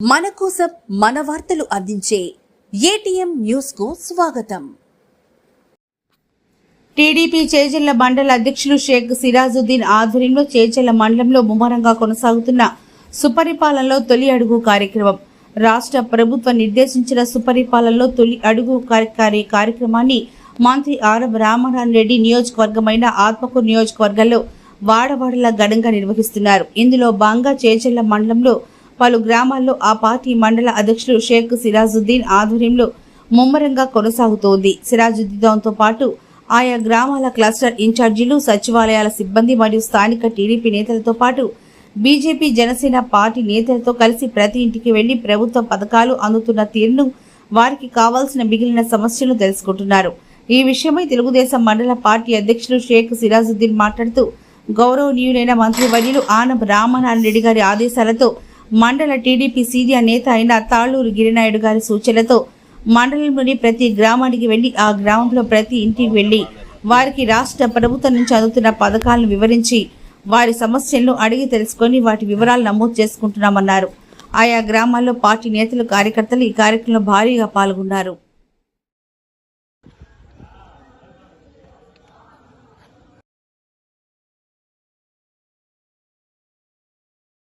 మన కోసం మన వార్తలు అందించే ఏటీఎం న్యూస్కు స్వాగతం. టీడీపీ చేజల్ల మండల అధ్యక్షులు షేక్ సిరాజుద్దీన్ ఆధ్వర్యంలో చేజల్ల మండలంలో ముమ్మరంగా కొనసాగుతున్న సుపరిపాలనలో తొలి అడుగు కార్యక్రమం. రాష్ట్ర ప్రభుత్వం నిర్దేశించిన సుపరిపాలనలో తొలి అడుగు కార్యకారి కార్యక్రమాన్ని మంత్రి ఆర్ రామనారాయణ రెడ్డి నియోజకవర్గమైన ఆత్మకూరు నియోజకవర్గంలో వాడవాడలా ఘనంగా నిర్వహిస్తున్నారు. ఇందులో భాగంగా చేజల్ల మండలంలో పలు గ్రామాల్లో ఆ పార్టీ మండల అధ్యక్షులు షేక్ సిరాజుద్దీన్ ఆధ్వర్యంలో ముమ్మరంగా కొనసాగుతోంది. సిరాజుద్దీన్తో పాటు ఆయా గ్రామాల క్లస్టర్ ఇన్ఛార్జీలు సచివాలయాల సిబ్బంది మరియు స్థానిక టీడీపీ నేతలతో పాటు బీజేపీ జనసేన పార్టీ నేతలతో కలిసి ప్రతి ఇంటికి వెళ్ళి ప్రభుత్వ పథకాలు అందుతున్న తీరును వారికి కావాల్సిన మిగిలిన సమస్యలను తెలుసుకుంటున్నారు. ఈ విషయమై తెలుగుదేశం మండల పార్టీ అధ్యక్షులు షేక్ సిరాజుద్దీన్ మాట్లాడుతూ గౌరవనీయులైన మంత్రి వర్యులు ఆనం రామనారాయణ రెడ్డి గారి ఆదేశాలతో మండల టీడీపీ సీనియర్ నేత అయిన తాళ్ళూరు గిరినాయుడు గారి సూచనలతో మండలంలోని ప్రతి గ్రామానికి వెళ్ళి ఆ గ్రామంలో ప్రతి ఇంటికి వెళ్ళి వారికి రాష్ట్ర ప్రభుత్వం నుంచి అందుతున్న పథకాలను వివరించి వారి సమస్యలను అడిగి తెలుసుకొని వాటి వివరాలు నమోదు చేసుకుంటున్నామన్నారు. ఆయా గ్రామాల్లో పార్టీ నేతలు కార్యకర్తలు ఈ కార్యక్రమంలో భారీగా పాల్గొన్నారు.